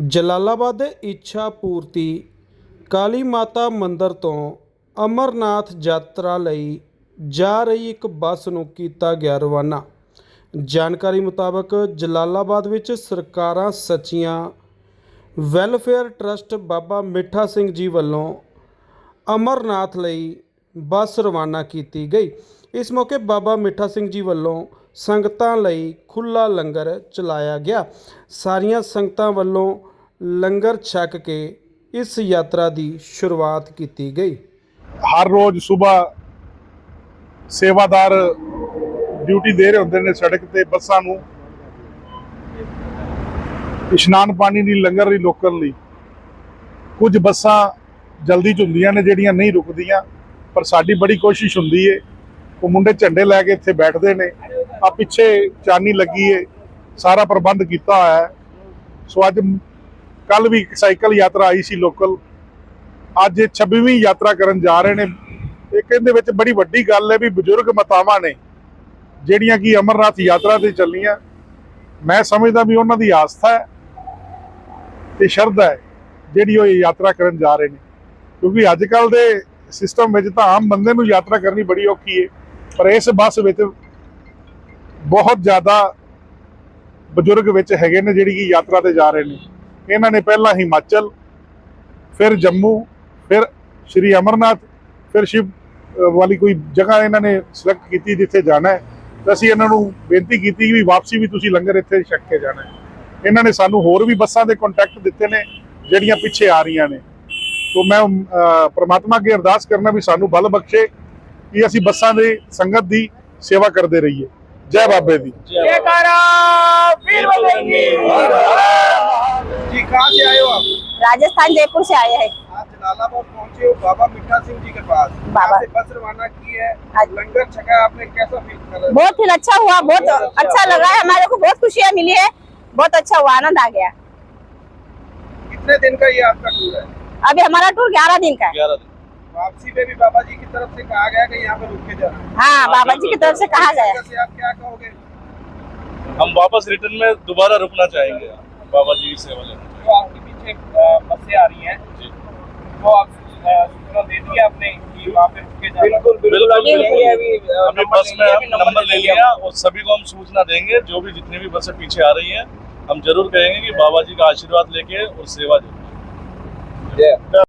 ਜਲਾਲਾਬਾਦ ਦੇ ਇੱਛਾ ਪੂਰਤੀ ਕਾਲੀ ਮਾਤਾ ਮੰਦਰ ਤੋਂ ਅਮਰਨਾਥ ਯਾਤਰਾ ਲਈ ਜਾ ਰਹੀ ਇੱਕ ਬੱਸ ਨੂੰ ਕੀਤਾ ਗਿਆ ਰਵਾਨਾ। ਜਾਣਕਾਰੀ ਮੁਤਾਬਕ ਜਲਾਲਾਬਾਦ ਵਿੱਚ ਸਰਕਾਰਾਂ ਸੱਚੀਆਂ ਵੈਲਫੇਅਰ ਟਰਸਟ ਬਾਬਾ ਮਿੱਠਾ ਸਿੰਘ ਜੀ ਵੱਲੋਂ ਅਮਰਨਾਥ ਲਈ ਬੱਸ ਰਵਾਨਾ ਕੀਤੀ ਗਈ। ਇਸ ਮੌਕੇ ਬਾਬਾ ਮਿੱਠਾ ਸਿੰਘ ਜੀ ਵੱਲੋਂ ਸੰਗਤਾਂ ਲਈ ਖੁੱਲਾ ਲੰਗਰ ਚਲਾਇਆ ਗਿਆ। ਸਾਰੀਆਂ ਸੰਗਤਾਂ ਵੱਲੋਂ ਲੰਗਰ ਛਕ ਕੇ ਇਸ ਯਾਤਰਾ ਦੀ ਸ਼ੁਰੂਆਤ ਕੀਤੀ ਗਈ। ਹਰ ਰੋਜ਼ ਸਵੇਰ ਸੇਵਾਦਾਰ ਡਿਊਟੀ ਦੇ ਰਹੇ ਹੁੰਦੇ ਨੇ ਸੜਕ ਤੇ ਬੱਸਾਂ ਨੂੰ। ਇਸ਼ਨਾਨ ਪਾਣੀ ਦੀ ਲੰਗਰ ਲਈ ਲੋਕਲ ਲਈ। ਕੁਝ ਬੱਸਾਂ ਜਲਦੀ ਚ ਹੁੰਦੀਆਂ ਨੇ, ਜਿਹੜੀਆਂ ਨਹੀਂ ਰੁਕਦੀਆਂ, ਪਰ ਸਾਡੀ ਬੜੀ ਕੋਸ਼ਿਸ਼ ਹੁੰਦੀ ਏ। ਉਹ ਮੁੰਡੇ ਝੰਡੇ ਲੈ ਕੇ ਇੱਥੇ ਬੈਠਦੇ ਨੇ। ਆ ਪਿੱਛੇ ਚਾਨੀ ਲੱਗੀ ਏ, ਸਾਰਾ ਪ੍ਰਬੰਧ ਕੀਤਾ ਹੋਇਆ ਹੈ। ਸੋ ਅੱਜ ਕੱਲ ਵੀ ਇੱਕ ਸਾਈਕਲ ਯਾਤਰਾ ਆਈ ਸੀ ਲੋਕਲ। ਅੱਜ ਇਹ 26ਵੀਂ ਯਾਤਰਾ ਕਰਨ ਜਾ ਰਹੇ ਨੇ। ਇਹ ਕਹਿੰਦੇ ਵਿੱਚ ਬੜੀ ਵੱਡੀ ਗੱਲ ਹੈ ਵੀ ਬਜ਼ੁਰਗ ਮਾਤਾਵਾਂ ਨੇ ਜਿਹੜੀਆਂ ਕਿ ਅਮਰਨਾਥ ਯਾਤਰਾ ਤੇ ਚੱਲੀਆਂ, ਮੈਂ ਸਮਝਦਾ ਵੀ ਉਹਨਾਂ ਦੀ ਆਸਥਾ ਹੈ ਤੇ ਸ਼ਰਧਾ ਹੈ ਜਿਹੜੀ ਉਹ ਯਾਤਰਾ ਕਰਨ ਜਾ ਰਹੇ ਨੇ। ਕਿਉਂਕਿ ਅੱਜ ਕੱਲ ਦੇ ਸਿਸਟਮ ਵਿੱਚ ਤਾਂ ਆਮ ਬੰਦੇ ਨੂੰ ਯਾਤਰਾ ਕਰਨੀ ਬੜੀ ਔਖੀ ਹੈ ਪਰ ਇਸ ਬੱਸ ਵਿੱਚ ਬਹੁਤ ਜ਼ਿਆਦਾ ਬਜ਼ੁਰਗ ਵਿੱਚ ਹੈਗੇ ਨੇ ਜਿਹੜੀ ਕਿ ਯਾਤਰਾ ਤੇ ਜਾ ਰਹੇ ਨੇ। ਇਹਨਾਂ ਨੇ ਪਹਿਲਾਂ ਹਿਮਾਚਲ ਫਿਰ ਜੰਮੂ ਫਿਰ ਸ਼੍ਰੀ ਅਮਰਨਾਥ ਫਿਰ ਸ਼ਿਵ ਵਾਲੀ ਕੋਈ ਜਗ੍ਹਾ ਇਹਨਾਂ ਨੇ ਸਿਲੈਕਟ ਕੀਤੀ ਜਿੱਥੇ ਜਾਣਾ ਹੈ। ਤਾਂ ਅਸੀਂ ਇਹਨਾਂ ਨੂੰ ਬੇਨਤੀ ਕੀਤੀ ਵੀ ਵਾਪਸੀ ਵੀ ਤੁਸੀਂ ਲੰਗਰ ਇੱਥੇ ਛਕ ਕੇ ਜਾਣਾ ਹੈ। ਇਹਨਾਂ ਨੇ ਸਾਨੂੰ ਹੋਰ ਵੀ ਬੱਸਾਂ ਦੇ ਕੰਟੈਕਟ ਦਿੱਤੇ ਨੇ ਜਿਹੜੀਆਂ ਪਿੱਛੇ ਆ ਰਹੀਆਂ ਨੇ। ਤੋਂ ਮੈਂ ਅ, ਪ੍ਰਮਾਤਮਾ ਅੱਗੇ ਅਰਦਾਸ ਕਰਨਾ ਵੀ ਸਾਨੂੰ ਬਲ ਬਖਸ਼ੇ ਕਿ ਅਸੀਂ ਬੱਸਾਂ ਦੇ ਸੰਗਤ ਦੀ ਸੇਵਾ ਕਰਦੇ ਰਹੀਏ। ਜੈ ਬਾਬੇ ਦੀ जयकारा वीर बजरंगी जी कहाँ से आए हो आप राजस्थान जयपुर से आए हैं आज जलालाबाद पहुंचे हो बाबा मिठा सिंह जी के पास बाबा। यहाँ से बस रवाना की है आज- लंगर छका है, आपने कैसा फील कर रहे हो? बहुत फील अच्छा हुआ बहुत अच्छा लगा है हमारे को बहुत खुशियाँ मिली है बहुत अच्छा हुआ आनंद आ गया कितने दिन का ये आपका टूर है अभी हमारा टूर ग्यारह दिन का है वापसी में भी बाबा जी की तरफ़ से कहा गया कि यहाँ पे रुक के जाना। हाँ बाबा जी की तरफ़ से कहा गया। आप क्या कहोगे? हम वापस रिटर्न में दोबारा रुकना चाहेंगे। बाबा जी की सेवा लेना जो आपके पीछे बसें आ रही हैं। जी। वो आप सूचना दे दी आपने कि वहाँ पे रुक के जाना। बिल्कुल बिल्कुल अभी बिल्कुल। अभी हमने नंबर बस ले में हम नंबर ले लिया और सभी को हम सूचना देंगे। जो भी जितनी भी बसें पीछे आ रही हैं हम ज़रूर कहेंगे कि बाबा जी का आशीर्वाद लेके और सेवा ज़रूर जय।